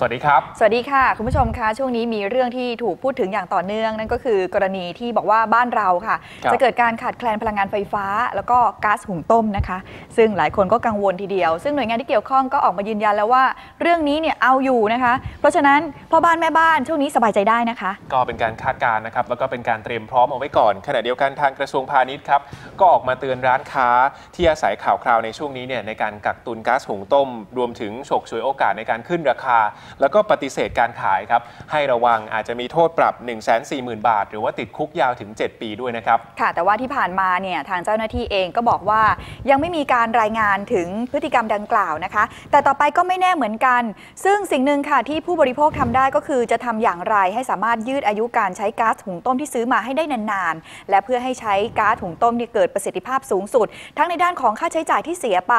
สวัสดีครับ สวัสดีค่ะ คุณผู้ชมคะช่วงนี้มีเรื่องที่ถูกพูดถึงอย่างต่อเนื่อง นั่นก็คือกรณีที่บอกว่าบ้านเราค่ะครับจะเกิดการขาดแคลนพลังงานไฟฟ้า แล้วก็ก๊าซหุงต้มนะคะ ซึ่งหลายคนก็กังวลทีเดียว ซึ่งหน่วยงานที่เกี่ยวข้องก็ออกมายืนยันแล้วว่า เรื่องนี้เนี่ยเอาอยู่นะคะ เพราะฉะนั้นพ่อบ้านแม่บ้านช่วงนี้สบายใจได้นะคะ ก็เป็นการคาดการณ์นะครับแล้วก็เป็นการเตรียมพร้อมเอาไว้ก่อนขณะเดียวกันทางกระทรวงพาณิชย์ครับก็ออกมาเตือนร้านค้าที่อาศัยข่าวคราวในช่วงนี้เนี่ยในการกักตุนก๊าซหุงต้ม รวมถึงฉกฉวยโอกาสในการขึ้นราคาแล้วก็ปฏิเสธการขายครับให้ระวังอาจจะมีโทษปรับ 1 4 0 0 0 0 บาท หรือว่าติดคุกยาวถึง 7 ปีด้วยนะครับค่ะ แต่ว่าที่ผ่านมาเนี่ยทางเจ้าหน้าที่เองก็บอกว่ายังไม่มีการรายงานถึงพฤติกรรมดังกล่าวนะคะ แต่ต่อไปก็ไม่แน่เหมือนกัน ซึ่งสิ่งหนึ่งค่ะที่ผู้บริโภคทำได้ก็คือจะทำอย่างไรให้สามารถยืดอายุการใช้ก๊าซหุงต้มที่ซื้อมาให้ได้นานๆ และเพื่อให้ใช้ก๊าซหุงต้มที่เกิดประสิทธิภาพสูงสุด ทั้งในด้านของค่าใช้จ่ายที่เสียไป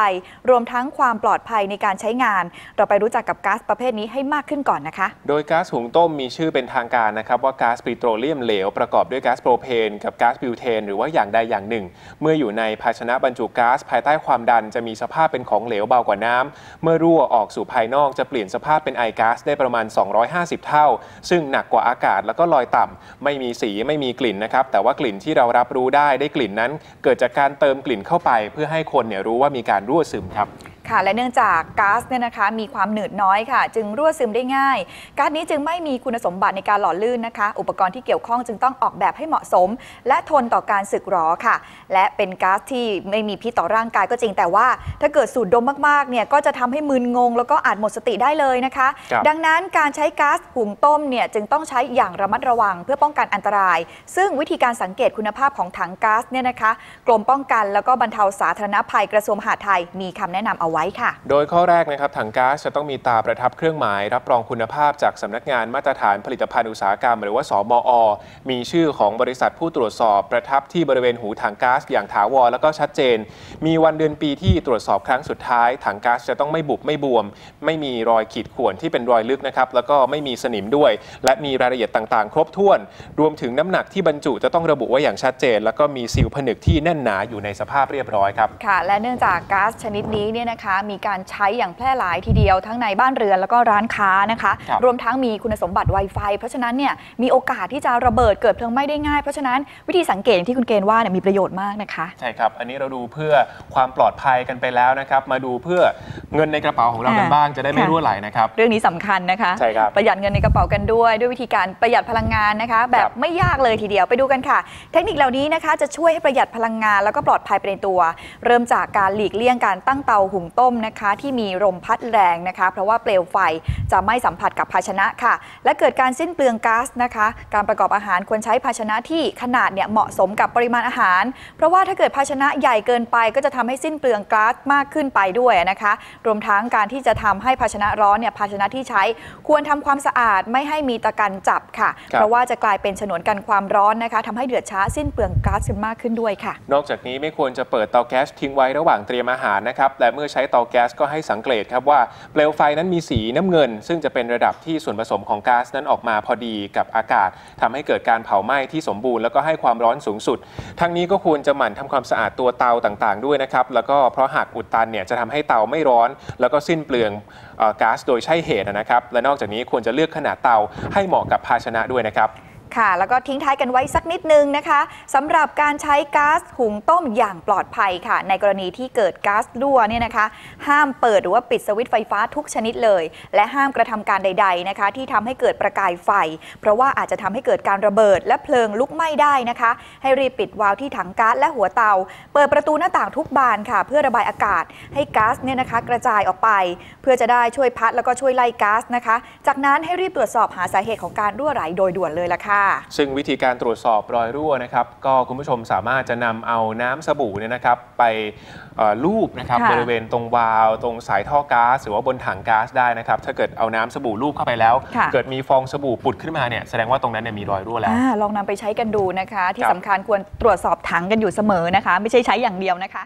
รวมทั้งความปลอดภัยในการใช้งาน เราไปรู้จักกับก๊าซประเภทนี้ให้มากขึ้นก่อนนะคะ โดยก๊าซหุงต้มมีชื่อเป็นทางการนะครับว่าก๊าซปิโตรเลียมเหลวประกอบด้วยก๊าซโปรเพนกับก๊าซบิวเทนหรือว่าอย่างใดอย่างหนึ่ง เมื่ออยู่ในภาชนะบรรจุก๊าซภายใต้ความดันจะมีสภาพเป็นของเหลวเบากว่าน้ำเมื่อรั่วออกสู่ภายนอกจะเปลี่ยนสภาพเป็นไอก๊าซได้ประมาณ 250 เท่า ซึ่งหนักกว่าอากาศแล้วก็ลอยต่ำไม่มีสีไม่มีกลิ่นนะครับแต่ว่ากลิ่นที่เรารับรู้ได้ได้กลิ่นนั้น เกิดจากการเติมกลิ่นเข้าไป เพื่อให้คนเนี่ยรู้ว่ามีการรั่วซึมครับ ค่ะ และเนื่องจากก๊าซเนี่ยนะคะมีความหนืดน้อยค่ะ จึงรั่วซึมได้ง่าย ก๊าซนี้จึงไม่มีคุณสมบัติในการหล่อลื่นนะคะ อุปกรณ์ที่เกี่ยวข้องจึงต้องออกแบบให้เหมาะสม และทนต่อการสึกหรอค่ะ และเป็นก๊าซที่ไม่มีพิษต่อร่างกายก็จริงแต่ว่า ถ้าเกิดสูดดมมากๆเนี่ยก็จะทำให้มึนงง แล้วก็อาจหมดสติได้เลยนะคะครับดังนั้นการใช้ก๊าซหุงต้มเนี่ยจึงต้องใช้อย่างระมัดระวังเพื่อป้องกันอันตราย ซึ่งวิธีการสังเกตคุณภาพของถังก๊าซเนี่ยนะคะ กรมป้องกันแล้วก็บรรเทาสาธารณภัยกระทรวงมหาดไทยมีคำแนะนำเอาไว้ค่ะ โดยข้อแรกนะครับถังก๊าซจะต้องมีตาประทับเครื่องหมาย รับรองคุณภาพจากสำนักงานมาตรฐานผลิตภัณฑ์อุตสาหกรรม หรือว่าสมอ มีชื่อของบริษัทผู้ตรวจสอบประทับที่บริเวณหูถังก๊าซอย่างถาวรแล้วก็ชัดเจน มีวันเดือนปีที่ตรวจสอบครั้งสุดท้าย ถังก๊าซจะต้องไม่บุบไม่บวม ไม่มีรอยขีดข่วนที่เป็นรอยลึกนะครับแล้วก็ไม่มีสนิมด้วย และมีรายละเอียดต่างๆ ครบถ้วน รวมถึงน้ำหนักที่บรรจุจะต้องระบุไว้อย่างชัดเจน แล้วก็มีซีลผนึกที่แน่นหนาอยู่ในสภาพเรียบร้อยครับค่ะและเนื่องจากก๊าซชนิดนี้เนี่ยนะคะมีการใช้อย่างแพร่หลายทีเดียวทั้งในบ้านเรือนแล้วก็ร้านค้านะคะครับรวมทั้งมีคุณสมบัติ Wi-Fi เพราะฉะนั้นเนี่ยมีโอกาสที่จะระเบิดเกิดเพลิงไหม้ได้ง่าย เพราะฉะนั้นวิธีสังเกตอย่างที่คุณเกณฑ์ว่าเนี่ยมีประโยชน์มากนะคะใช่ครับอันนี้เราดูเพื่อความปลอดภัยกันไปแล้วนะครับมาดูเพื่อเงินในกระเป๋าของเรากันค่ะบ้างจะได้ไม่ค่ะรั่วไหลนะครับเรื่องนี้สำคัญนะคะใช่ครับประหยัดเงินในกระเป๋ากันด้วย ด้วยวิธีการประหยัดพลังงานนะคะแบครับบไม่ยากเลยทีเดียวไปดูกันค่ะ เทคนิคเหล่านี้นะคะจะช่วยให้ประหยัดพลังงานแล้วก็ปลอดภัยไปในตัว เริ่มจากการหลีกเลี่ยงการตั้งเตาหุงต้มนะคะ ที่มีลมพัดแรงนะคะ เพราะว่าเปลวไฟจะไม่สัมผัสกับภาชนะค่ะ และเกิดการสิ้นเปลืองก๊าซนะคะ การประกอบอาหารควรใช้ภาชนะที่ขนาดเนี่ยเหมาะสมกับปริมาณอาหาร เพราะว่าถ้าเกิดภาชนะใหญ่เกินไป ก็จะทำให้สิ้นเปลืองก๊าซมากขึ้นไปด้วยนะคะ รวมทั้งการที่จะทำให้ภาชนะร้อนเนี่ยภาชนะที่ใช้ควรทำความสะอาดไม่ให้มีตะกันจับค่ะครับเพราะว่าจะกลายเป็นฉนวนกันความร้อนนะคะทำให้เดือดช้าสิ้นเปลืองก๊าซกันมากขึ้นด้วยค่ะ นอกจากนี้ไม่ควรจะเปิดเตาแก๊สทิ้งไว้ระหว่างเตรียมอาหารนะครับและเมื่อใช้เตาแก๊สก็ให้สังเกตครับว่าเปลวไฟนั้นมีสีน้ำเงิน ซึ่งจะเป็นระดับที่ส่วนผสมของก๊าซนั้นออกมาพอดีกับอากาศทำให้เกิดการเผาไหม้ที่สมบูรณ์แล้วก็ให้ความร้อนสูงสุด ทั้งนี้ก็ควรจะหมั่นทำความสะอาดตัวเตาต่างๆ ด้วยนะครับแล้วก็เพราะหากอุดตันเนี่ยจะทำให้เตาไม่ร้อน แล้วก็สิ้นเปลืองเอ่อก๊าซโดยใช่เหตุนะครับและนอกจากนี้ควรจะเลือกขนาดเตาให้เหมาะกับภาชนะด้วยนะครับ ค่ะ แล้วก็ทิ้งท้ายกันไว้สักนิดนึงนะคะสำหรับการใช้ก๊าซหุงต้มอย่างปลอดภัยค่ะ ในกรณีที่เกิดก๊าซรั่วเนี่ยนะคะ ห้ามเปิดหรือว่าปิดสวิตช์ไฟฟ้าทุกชนิดเลย และห้ามกระทำการใด ๆนะคะ ที่ทำให้เกิดประกายไฟ เพราะว่าอาจจะทำให้เกิดการระเบิด และเพลิงลุกไหม้ได้นะคะ ให้รีบปิดวาล์วที่ถังก๊าซและหัวเตา เปิดประตูหน้าต่างทุกบานค่ะ เพื่อระบายอากาศให้ก๊าซเนี่ยนะคะ กระจายออกไป เพื่อจะได้ช่วยพัดแล้วก็ช่วยไล่ก๊าซนะคะ จากนั้นให้รีบตรวจสอบหาสาเหตุของการรั่วไหลโดยด่วนเลยละค่ะซึ่งวิธีการตรวจสอบรอยรั่วนะครับ ก็คุณผู้ชมสามารถจะนำเอาน้ำสบู่เนี่ยนะครับ ไปเอ่อลูบนะครับค่ะบริเวณตรงวาล์วตรงสายท่อก๊าซหรือว่าบนถังก๊าซได้นะครับ ถ้าเกิดเอาน้ำสบู่ลูบเข้าไปแล้วค่ะเกิดมีฟองสบู่ปุดขึ้นมาเนี่ยแสดงว่าตรงนั้นเนี่ยมีรอยรั่วแล้วอ่าลองนำไปใช้กันดูนะคะ ที่ครับสำคัญควรตรวจสอบถังกันอยู่เสมอนะคะ ไม่ใช่ใช้อย่างเดียวนะคะ